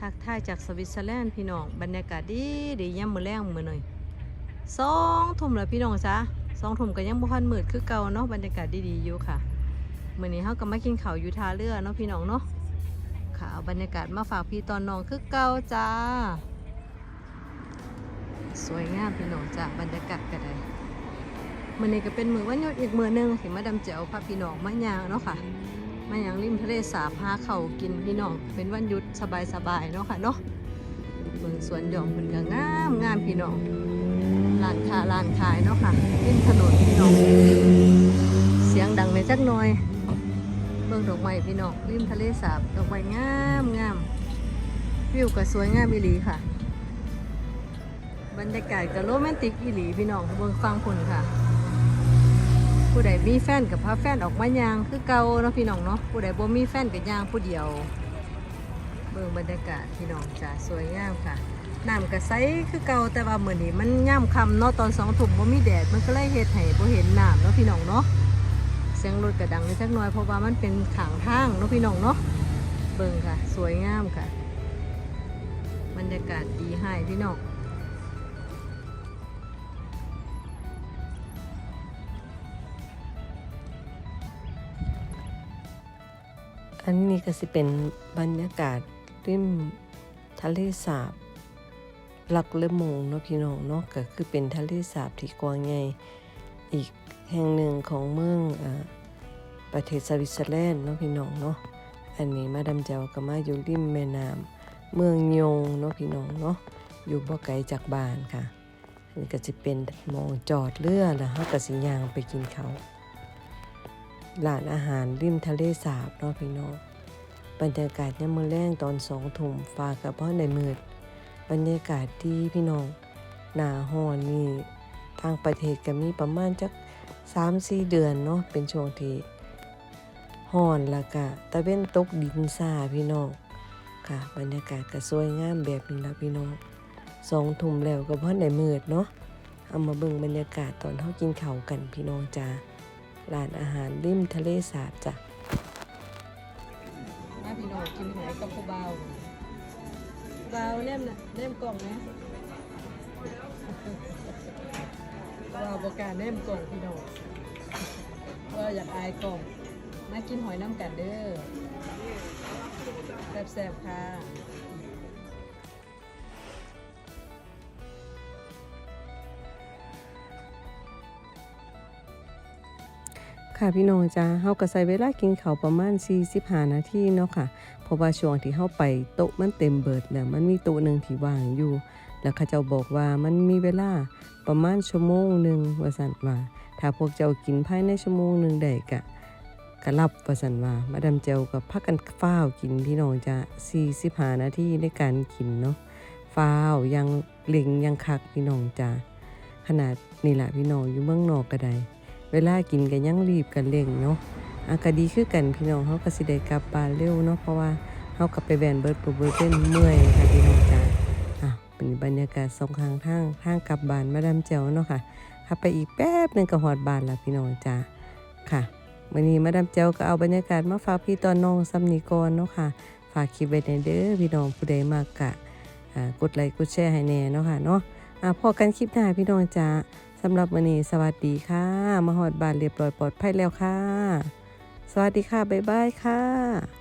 ทักทายจากสวิตเซอร์แลนด์พี่น้อง บรรยากาศดีดีย่ำมือแรงมือหน่อยสองทุ่มแล้วพี่น้องจ้าสองทุ่มก็ยังบ่ทันมืดคือเก่าเนาะบรรยากาศดีๆอยู่ค่ะมื้อนี้เฮาก็มากินข้าวอยู่ท่าเรือเนาะพี่น้องเนาะค่ะเอาบรรยากาศมาฝากพี่ตอนน้องคือเก่าจ้า สวยงามพี่น้องจ้าบรรยากาศก็ได้มื้อนี้ก็เป็นมือวันหยุดอีกมือหนึงที่มาดำแจ๋วพาพี่น้องมาย่างเนาะค่ะ มาอย่างริมทะเลสาบหาเขากินพี่น้อง เป็นวันหยุดสบายๆเนาะค่ะเนาะเมืองสวนหยองมันก็งามงามพี่น้องร้านค้าร้านขายเนาะค่ะริมถนนพี่น้อง เสียงดังในจักหน่อยเบิ่งดอกไม้พี่น้องริมทะเลสาบดอกไม้งามงามวิวก็สวยงามอีหลีค่ะ บรรยากาศก็โรแมนติกอีหลีพี่น้องเบิ่งฟังพุ่นค่ะ ผู้ใดมีแฟนกับพาแฟนออกมายางคือเก่าเนาะพี่น้องเนาะผู้ใดบ่มีแฟนกับยางผู้เดียว เบิ่งบรรยากาศพี่น้องจ้าสวยงามค่ะน้ำก็ใสคือเก่าแต่ว่ามื้อนนี้มันย่ำคำเนาะตอนสองทุ่มบ่มีแดดมันก็เลยเฮ็ดให้บ่เห็นน้ำเนาะพี่น้องเนาะเสียงรถก็ดังนิดจักน่อยเพราะว่ามันเป็นขางทางเนาะพี่น้องเนาะเบิ่งค่ะ สวยงามค่ะ บรรยากาศดีให้พี่น้อง อันนี้ก็สิเป็นบรรยากาศริมทะเลสาบหลักเลมงเนาะพี่น้องเนาะก็คือเป็นทะเลสาบที่กว้างใหญ่อีกแห่งหนึ่งของเมืองอประเทศสวิตเซอร์แลนด์เนาะพี่น้องเนาะอันนี้มาดำเจ้าก็มาอยู่ริมแม่น้ำเมืองยงเนาะพี่น้องเนาะอยู่บ่ไกลจากบ้านค่ะนนี้ก็จะเป็นมองจอดเรือแล้วเฮาก็สิย่างไปกินเข้า ร้านอาหารริมทะเลสาบเนาะพี่น้องบรรยากาศยามมื้อแรงตอนสองทุ่มฟ้ากับพ่อในมืด บรรยากาศที่พี่น้องหนาฮอนนี่ทางประเทศก็มีประมาณจัก3-4เดือนเนาะเป็นช่วงที่ฮอนล้วก็ตะเว้นตกดินซาพี่น้องค่ะ บรรยากาศก็สวยงามแบบนี้ละพี่น้องสองทุ่มแล้วก็พ่อในมืดเนาะเอามาเบิ่งบรรยากาศตอนเฮากินข้าวกันพี่น้องจ้า ร้านอาหารริมทะเลสาบจ้ะมาพี่น้องกินหอยกับผู้เบาผู้เบาเน่มนะเน่มกล่องนะผู้เบาประกาศเน่มกล่องพี่น้องว่าอยากอายกล่องมากินหอยน้ำกันเด้อแซ่บๆค่ะ ค่ะพี่น้องจ้าเฮาก็ใส่เวลากินข้าวประมาณ 45 นาทีเนาะค่ะ เพราะว่าช่วงที่เฮาไปโต๊ะมันเต็มเบิดแล้วมันมีโต๊ะหนึงที่ว่างอยู่ แล้วเขาเจ้าบอกว่ามันมีเวลาประมาณชั่วโมงหนึงว่าซั่นว่า ถ้าพวกเจ้ากินภายในชั่วโมงหนึงได้ก็ก็รับว่าซั่นว่า มาดามเจ้าก็พักกันฟ้าวกินพี่น้องจ้า45 นาทีในการกินเนาะฟ้าวยังเล็งยังคักพี่น้องจ้าขนาดนี่แหละพี่น้องอยู่เมืองนอกก็ได้ เวลากินกันยังรีบกันเร่งเนาะอากาดีคือกันพี่น้องเฮาก็สิได้กลับบ้านเร็วเนาะเพราะว่าเฮากลับไปแวนเบิร์ดปูเบิดเป็นเมื่อยค่ะพี่น้องจ้าอะเป็นบรรยากาศสองข้างทางทางกลับบ้านมาดามแจ๋วเนาะค่ะขับไปอีกแป๊บหนึงก็ฮอดบ้านล้วพี่น้องจ้าค่ะวันนี้มาดามแจ๋วก็เอาบรรยากาศมาฝากพี่ตอนน้องซ้ำนี้ก่อนเนาะค่ะ ฝากคลิปไว้ในเด้อพี่น้องผู้ใดมากกะอ่ากดไลค์กดแชร์ให้แน่เนาะค่ะเนาะอะพอกันคลิปหน้าพี่น้องจ้า สำหรับวันนี้สวัสดีค่ะ มาหอดบานเรียบร้อยปลอดภัยแล้วค่ะ สวัสดีค่ะ บ๊ายบายค่ะ